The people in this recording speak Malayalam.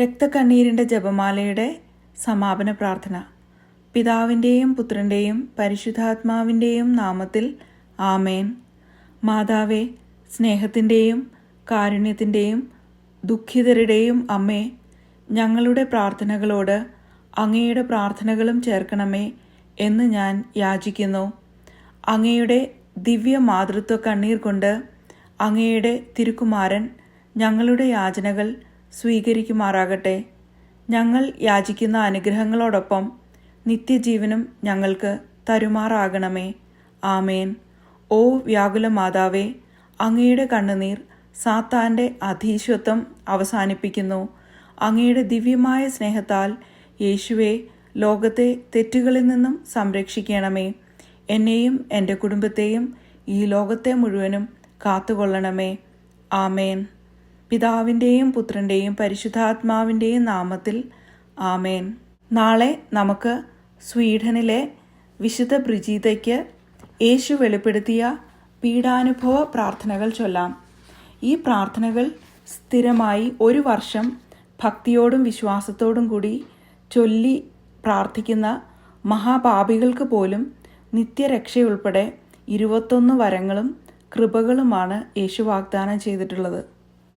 രക്തക്കണ്ണീരിന്റെ ജപമാലയുടെ സമാപന പ്രാർത്ഥന. പിതാവിന്റെയും പുത്രന്റെയും പരിശുദ്ധാത്മാവിന്റെയും നാമത്തിൽ ആമേൻ. മാതാവേ സ്നേഹത്തിന്റെയും കാരുണ്യത്തിന്റെയും ദുഃഖിതരുടെയും അമ്മേ ഞങ്ങളുടെ പ്രാർത്ഥനകളോട് അങ്ങയുടെ പ്രാർത്ഥനകളും ചേർക്കണമേ എന്ന് ഞാൻ യാചിക്കുന്നു. അങ്ങയുടെ ദിവ്യ മാതൃത്വ കണ്ണീർ കൊണ്ട് അങ്ങയുടെ തിരുക്കുമാരൻ ഞങ്ങളുടെ യാചനകൾ സ്വീകരിക്കുമാറാകട്ടെ. ഞങ്ങൾ യാചിക്കുന്ന അനുഗ്രഹങ്ങളോടൊപ്പം നിത്യജീവനും ഞങ്ങൾക്ക് തരുമാറാകണമേ. ആമേൻ. ഓ വ്യാകുല മാതാവേ അങ്ങയുടെ കണ്ണുനീർ സാത്താന്റെ അധീശത്വം അവസാനിപ്പിക്കുന്നു. അങ്ങയുടെ ദിവ്യമായ സ്നേഹത്താൽ യേശുവെ ലോകത്തെ തെറ്റുകളിൽ നിന്നും സംരക്ഷിക്കണമേ. എന്നെയും എന്റെ കുടുംബത്തെയും ഈ ലോകത്തെ മുഴുവനും കാത്തുകൊള്ളണമേ. ആമേൻ. പിതാവിന്റെയും പുത്രന്റെയും പരിശുദ്ധാത്മാവിന്റെയും നാമത്തിൽ ആമേൻ. നാളെ നമുക്ക് സ്വീഡനിലെ വിശുദ്ധ ബ്രിജീതയ്ക്ക് യേശു വെളിപ്പെടുത്തിയ പീഡാനുഭവ പ്രാർത്ഥനകൾ ചൊല്ലാം. ഈ പ്രാർത്ഥനകൾ സ്ഥിരമായി ഒരു വർഷം ഭക്തിയോടും വിശ്വാസത്തോടും കൂടി ചൊല്ലി പ്രാർത്ഥിക്കുന്ന മഹാപാപികൾക്ക് പോലും നിത്യരക്ഷയുൾപ്പെടെ ഇരുപത്തൊന്ന് വരങ്ങളും കൃപകളുമാണ് യേശു വാഗ്ദാനം ചെയ്തിട്ടുള്ളത്.